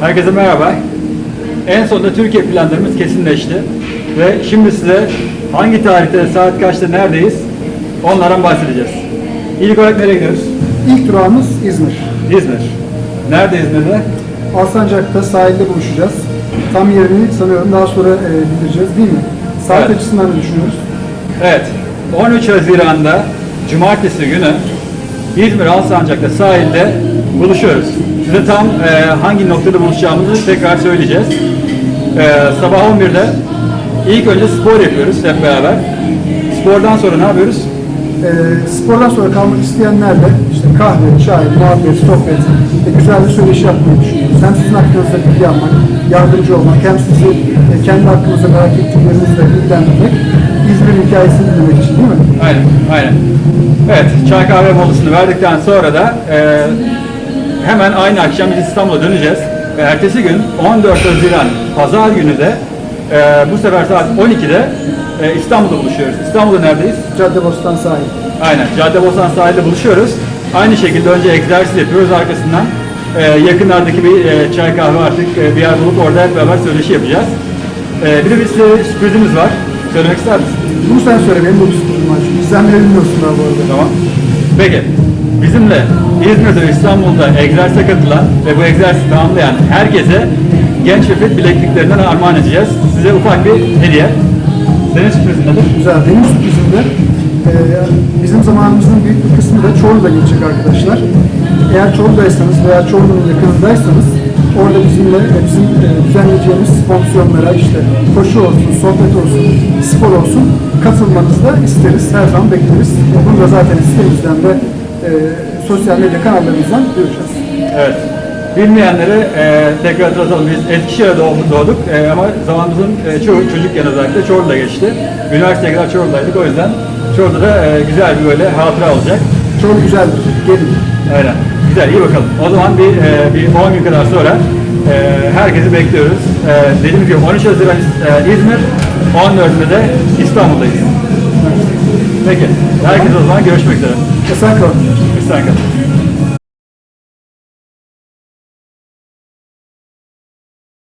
Herkese merhaba. En sonunda Türkiye planlarımız kesinleşti. Ve şimdi size hangi tarihte, saat kaçta, neredeyiz onlardan bahsedeceğiz. İlk olarak nereye gidiyoruz? İlk durağımız İzmir. İzmir. Nerede İzmir'de? Alsancak'ta sahilde buluşacağız. Tam yerini sanıyorum daha sonra e, bildireceğiz değil mi? Saat Evet. açısından ne düşünüyoruz? Evet. 13 Haziran'da Cumartesi günü İzmir Alsancak'ta sahilde buluşuyoruz. Size tam e, hangi noktada buluşacağımızı tekrar söyleyeceğiz. E, sabah 11'de ilk önce spor yapıyoruz hep beraber. Spordan sonra ne yapıyoruz? E, spordan sonra kalmak isteyenler de işte kahve, çay, muhabbet, sohbet, e, güzel bir söyleşi yapmayı düşünüyoruz. Hem sizin hakkınızda bilgi almak, yardımcı olmak, hem sizi e, kendi hakkınızda merak ettiklerinizle bilgilendirmek, İzmir'in hikayesini dinlemek için değil mi? Aynen, aynen. Evet, çay kahve molasını verdikten sonra da e, hemen aynı akşam biz İstanbul'a döneceğiz. Ve ertesi gün 14 Haziran Pazar günü de e, bu sefer saat 12'de e, İstanbul'da buluşuyoruz. İstanbul'da neredeyiz? Caddebostan sahil. Aynen, Caddebostan sahilde buluşuyoruz. Aynı şekilde önce egzersiz yapıyoruz arkasından. e, yakınlardaki bir e, çay kahve artık e, bir yer bulup orada hep beraber söyleşi yapacağız. E, bir de bir size sürprizimiz var. Söylemek ister misin? Bunu sen söyle benim bu sürprizim var çünkü bizden bile bilmiyorsun daha bu arada. Tamam. Peki. Bizimle İzmir'de İstanbul'da egzersize katılan ve bu egzersizi tamamlayan herkese genç ve fit bilekliklerinden armağan edeceğiz. Size ufak bir hediye. Senin sürprizin nedir? Güzel. Benim sürprizim de e, bizim zamanımızın büyük bir kısmı da Çorlu'da geçecek arkadaşlar. Eğer Çorlu'daysanız veya Çorlu'nun yakınındaysanız orada bizimle e, bizim e, düzenleyeceğimiz fonksiyonlara işte koşu olsun, sohbet olsun, spor olsun katılmanızı da isteriz. Her zaman bekleriz. Bunu da zaten sitemizden ve e, sosyal medya kanallarımızdan duyuracağız. Evet. Bilmeyenlere e, tekrar hatırlatalım. Biz Eskişehir'de doğduk, doğduk E, ama zamanımızın e, çoğu çocukken özellikle Çorlu'da geçti. Üniversiteye kadar Çorlu'daydık o yüzden Çorlu'da da e, güzel bir böyle hatıra olacak. Çok güzeldir. Gelin. Aynen. Güzel, iyi bakalım. O zaman bir, e, bir 10 gün kadar sonra e, herkesi bekliyoruz. E, dediğimiz gibi 13 Haziran e, İzmir, 14'ünde de İstanbul'dayız. Peki, herkese o zaman görüşmek üzere. Esen kalın. Biz sen kalın.